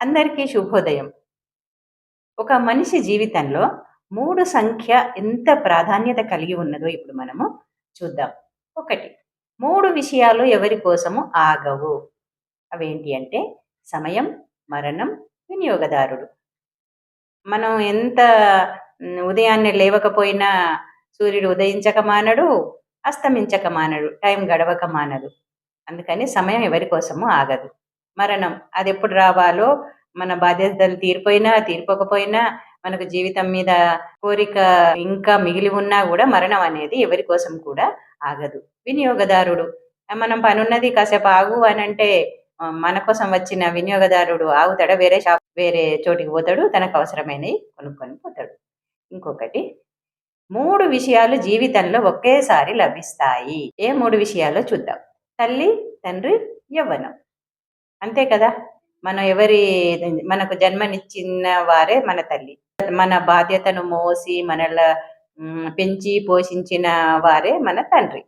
అందరికీ శుభోదయం. ఒక మనిషి జీవితంలో మూడు సంఖ్య ఎంత ప్రాధాన్యత కలిగి ఉన్నదో ఇప్పుడు మనము చూద్దాం. ఒకటి మూడు విషయాలు ఎవరి కోసము ఆగవు. అవేంటి అంటే సమయం మరణం వినియోగదారుడు. మనం ఎంత ఉదయాన్నే లేవకపోయినా సూర్యుడు ఉదయించక మానడు అస్తమించక మానడు టైం గడవక మానదు. అందుకని సమయం ఎవరి కోసము ఆగదు. మరణం. అది ఎప్పుడు రావాలో మన బాధ్యతలు తీరిపోయినా తీరిపోకపోయినా మనకు జీవితం మీద కోరిక ఇంకా మిగిలి ఉన్నా కూడా మరణం అనేది ఎవరి కోసం కూడా ఆగదు. వినియోగదారుడు. మనం పనున్నది కాసేపు ఆగు అని అంటే మన కోసం వచ్చిన వినియోగదారుడు ఆగుతాడు? వేరే షాప్ వేరే చోటికి పోతాడు తనకు అవసరమైనవి కొనుక్కొని పోతాడు. ఇంకొకటి మూడు విషయాలు జీవితంలో ఒకేసారి లభిస్తాయి. ఏ మూడు విషయాలు చూద్దాం. తల్లి తండ్రి యవ్వనం. అంతే కదా? మనం ఎవరి మనకు జన్మనిచ్చిన వారే మన తల్లి. మన బాధ్యతను మోసి మనల పెంచి పోషించిన వారే మన తండ్రి.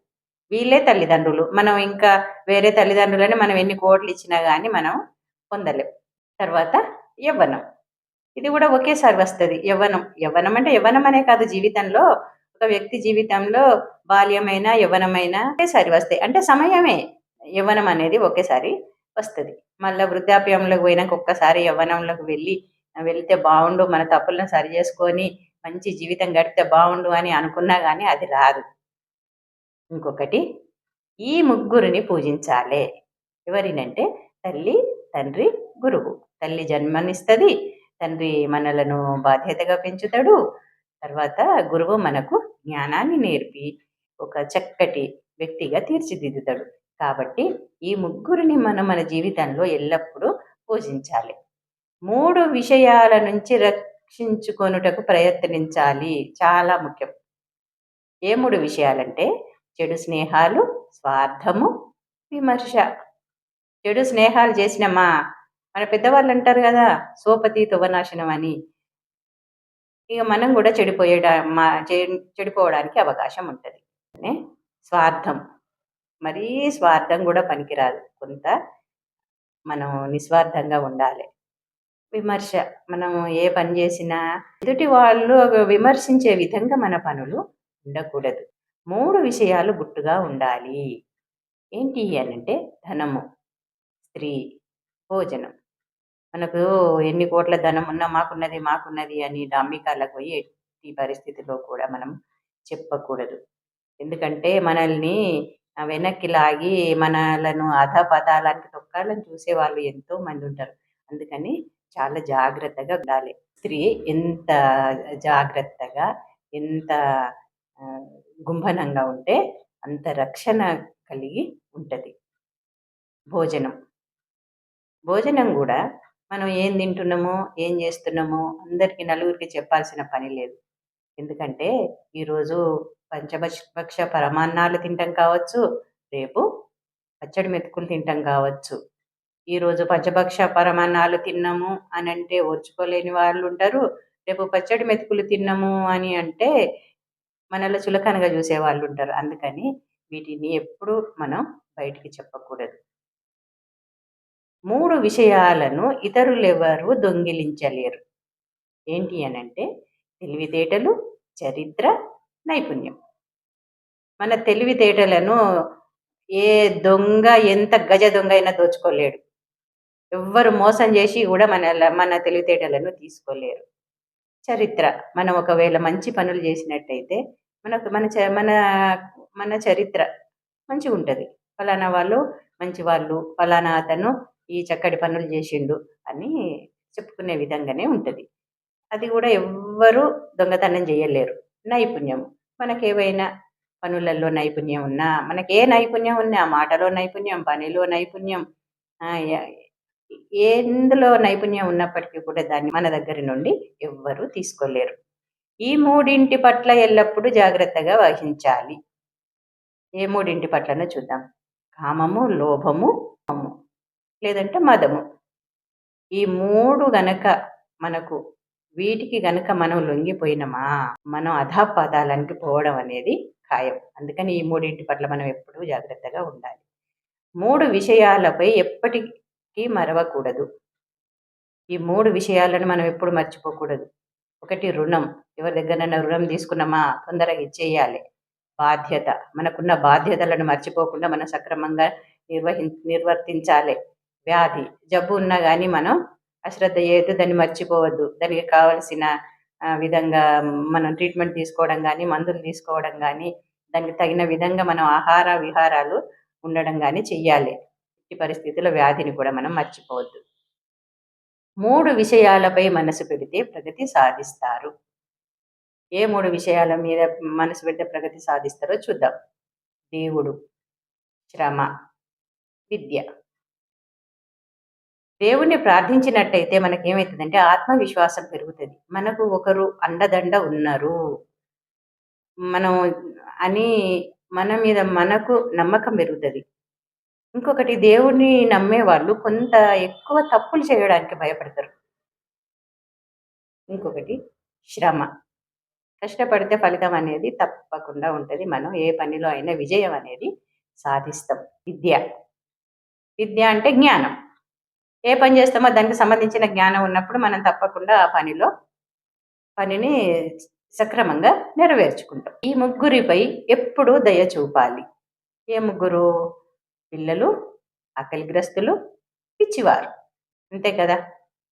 వీళ్ళే తల్లిదండ్రులు. మనం ఇంకా వేరే తల్లిదండ్రులని మనం ఎన్ని కోట్లు ఇచ్చినా కానీ మనం పొందలేం. తర్వాత యవ్వనం. ఇది కూడా ఒకేసారి వస్తుంది. యవ్వనం. యవ్వనం అంటే యవ్వనం అనే కాదు జీవితంలో. ఒక వ్యక్తి జీవితంలో బాల్యమైన యవ్వనమైన ఒకేసారి వస్తాయి. అంటే సమయమే. యవ్వనం అనేది ఒకేసారి వస్తుంది. మళ్ళీ వృద్ధాప్యంలోకి పోయినాక ఒక్కసారి యవ్వనంలోకి వెళ్ళి వెళ్తే బాగుండు మన తప్పులను సరి చేసుకొని మంచి జీవితం గడిపితే బాగుండు అని అనుకున్నా కానీ అది రాదు. ఇంకొకటి ఈ ముగ్గురిని పూజించాలి. ఎవరినంటే తల్లి తండ్రి గురువు. తల్లి జన్మనిస్తుంది తండ్రి మనలను బాధ్యతగా పెంచుతాడు. తర్వాత గురువు మనకు జ్ఞానాన్ని నేర్పి ఒక చక్కటి వ్యక్తిగా తీర్చిదిద్దుతాడు. కాబట్టి ఈ ముగ్గురిని మనం మన జీవితంలో ఎల్లప్పుడూ పూజించాలి. మూడు విషయాల నుంచి రక్షించుకొనుటకు ప్రయత్నించాలి చాలా ముఖ్యం. ఏ మూడు విషయాలంటే చెడు స్నేహాలు స్వార్థము విమర్శ. చెడు స్నేహాలు చేసిన మా మన పెద్దవాళ్ళు అంటారు కదా సోపతి తువనాశనం అని. ఇక మనం కూడా చెడిపోయడా మా చె- చెడిపోవడానికి అవకాశం ఉంటుంది. స్వార్థం. మరీ స్వార్థం కూడా పనికిరాదు. కొంత మనం నిస్వార్థంగా ఉండాలి. విమర్శ మనం ఏ పని చేసినా ఎదుటి వాళ్ళు విమర్శించే విధంగా మన పనులు ఉండకూడదు. మూడు విషయాలు గుట్టుగా ఉండాలి. ఏంటి అని అంటే ధనము స్త్రీ భోజనం. మనకు ఎన్ని కోట్ల ధనం ఉన్నా మాకున్నది మాకున్నది అని డాంబికాలకు పోయి ఎట్టి పరిస్థితిలో కూడా మనం చెప్పకూడదు. ఎందుకంటే మనల్ని వెనక్కి లాగి మనలను అధపదాలానికి తొక్కాలని చూసే వాళ్ళు ఎంతో మంది ఉంటారు. అందుకని చాలా జాగ్రత్తగా ఉండాలి. స్త్రీ ఎంత జాగ్రత్తగా ఎంత గుంభనంగా ఉంటే అంత రక్షణ కలిగి ఉంటుంది. భోజనం. భోజనం కూడా మనం ఏం తింటున్నామో ఏం చేస్తున్నామో అందరికీ నలుగురికి చెప్పాల్సిన పని లేదు. ఎందుకంటే ఈరోజు పంచభక్ష పరమాన్నాలు తింటాం కావచ్చు రేపు పచ్చడి మెతుకులు తింటాం కావచ్చు. ఈరోజు పంచభక్ష పరమాన్నాలు తిన్నాము అని అంటే ఓర్చుకోలేని వాళ్ళు ఉంటారు. రేపు పచ్చడి మెతుకులు తిన్నాము అని అంటే మనలో చులకనగా చూసే వాళ్ళు ఉంటారు. అందుకని వీటిని ఎప్పుడు మనం బయటికి చెప్పకూడదు. మూడు విషయాలను ఇతరులెవరు దొంగిలించలేరు. ఏంటి అనంటే తెలివితేటలు చరిత్ర నైపుణ్యం. మన తెలివితేటలను ఏ దొంగ ఎంత గజ దొంగ అయినా దోచుకోలేడు. ఎవ్వరు మోసం చేసి కూడా మన మన తెలివితేటలను తీసుకోలేరు. చరిత్ర మనం ఒకవేళ మంచి పనులు చేసినట్టయితే మనకు మన చ- మన మన చరిత్ర మంచిగా ఉంటుంది. ఫలానా వాళ్ళు మంచి వాళ్ళు ఫలానా అతను ఈ చక్కటి పనులు చేసిండు అని చెప్పుకునే విధంగానే ఉంటుంది. అది కూడా ఎవ్వరూ దొంగతనం చేయలేరు. నైపుణ్యం. మనకేవైనా పనులలో నైపుణ్యం ఉన్నా మనకి ఏ నైపుణ్యం ఉన్నా మాటలో నైపుణ్యం పనిలో నైపుణ్యం ఎందులో నైపుణ్యం ఉన్నప్పటికీ కూడా దాన్ని మన దగ్గర నుండి ఎవ్వరూ తీసుకోలేరు. ఈ మూడింటి పట్ల ఎల్లప్పుడూ జాగ్రత్తగా వహించాలి. ఏ మూడింటి పట్లనో చూద్దాం. కామము లోభము మోహము, లేదంటే మదము. ఈ మూడు గనక మనకు వీటికి గనక మనం లొంగిపోయినమా మనం అధాపాదాలానికి పోవడం అనేది ఖాయం అందుకని ఈ మూడింటి పట్ల మనం ఎప్పుడూ జాగ్రత్తగా ఉండాలి. మూడు విషయాలపై ఎప్పటికీ మరవకూడదు. ఈ మూడు విషయాలను మనం ఎప్పుడు మర్చిపోకూడదు. ఒకటి రుణం. ఎవరి దగ్గరనైనా రుణం తీసుకున్నామా? తొందరగా ఇచ్చేయాలి. బాధ్యత. మనకున్న బాధ్యతలను మర్చిపోకుండా మనం సక్రమంగా నిర్వహి నిర్వర్తించాలి. వ్యాధి. జబ్బు ఉన్నా కానీ మనం అశ్రద్ధ చేయొద్దు దాన్ని మర్చిపోవద్దు. దానికి కావలసిన విధంగా మనం ట్రీట్మెంట్ తీసుకోవడం కానీ మందులు తీసుకోవడం కానీ దానికి తగిన విధంగా మనం ఆహార విహారాలు ఉండడం కానీ చెయ్యాలి. ఈ పరిస్థితుల్లో వ్యాధిని కూడా మనం మర్చిపోవద్దు. మూడు విషయాలపై మనసు పెడితే ప్రగతి సాధిస్తారు. ఏ మూడు విషయాల మీద మనసు పెడితే ప్రగతి సాధిస్తారో చూద్దాం. దేవుడు శ్రమ విద్య. దేవుణ్ణి ప్రార్థించినట్టయితే మనకి ఏమవుతుందంటే ఆత్మవిశ్వాసం పెరుగుతుంది. మనకు ఒకరు అండదండ ఉన్నారు. మనం అని మన మీద మనకు నమ్మకం పెరుగుతుంది. ఇంకొకటి దేవుణ్ణి నమ్మే వాళ్ళు కొంత ఎక్కువ తప్పులు చేయడానికి భయపడతారు. ఇంకొకటి శ్రమ. కష్టపడితే ఫలితం అనేది తప్పకుండా ఉంటుంది. మనం ఏ పనిలో అయినా విజయం అనేది సాధిస్తాం. విద్య. విద్య అంటే జ్ఞానం. ఏ పని చేస్తామో దానికి సంబంధించిన జ్ఞానం ఉన్నప్పుడు మనం తప్పకుండా ఆ పనిలో పనిని సక్రమంగా నెరవేర్చుకుంటాం. ఈ ముగ్గురిపై ఎప్పుడూ దయ చూపాలి. ఏ ముగ్గురు? పిల్లలు ఆకలిగ్రస్తులు పిచ్చివారు. అంతే కదా?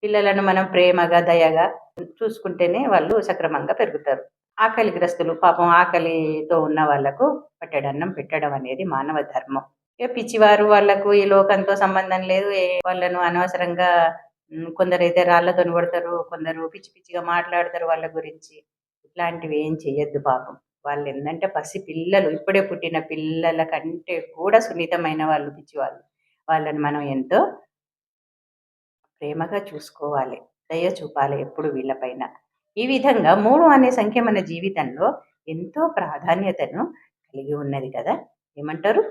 పిల్లలను మనం ప్రేమగా దయగా చూసుకుంటేనే వాళ్ళు సక్రమంగా పెరుగుతారు. ఆకలిగ్రస్తులు పాపం ఆకలితో ఉన్న వాళ్ళకు పట్టడన్నం పెట్టడం అనేది మానవ ధర్మం. ఇక పిచ్చివారు వాళ్ళకు ఈ లోకంతో సంబంధం లేదు వాళ్ళను అనవసరంగా కొందరు కొందరైతే రాళ్ళతో కొడతారు కొందరు పిచ్చి పిచ్చిగా మాట్లాడతారు వాళ్ళ గురించి. ఇట్లాంటివి ఏం చెయ్యొద్దు పాపం. వాళ్ళు ఏంటంటే పసి పిల్లలు ఇప్పుడే పుట్టిన పిల్లల కంటే కూడా సున్నితమైన వాళ్ళు పిచ్చివాళ్ళు. వాళ్ళని మనం ఎంతో ప్రేమగా చూసుకోవాలి దయ చూపాలి ఎప్పుడు వీళ్ళపైన. ఈ విధంగా మూడు అనే సంఖ్య మన జీవితంలో ఎంతో ప్రాధాన్యతను కలిగి ఉన్నది కదా. ఏమంటారు?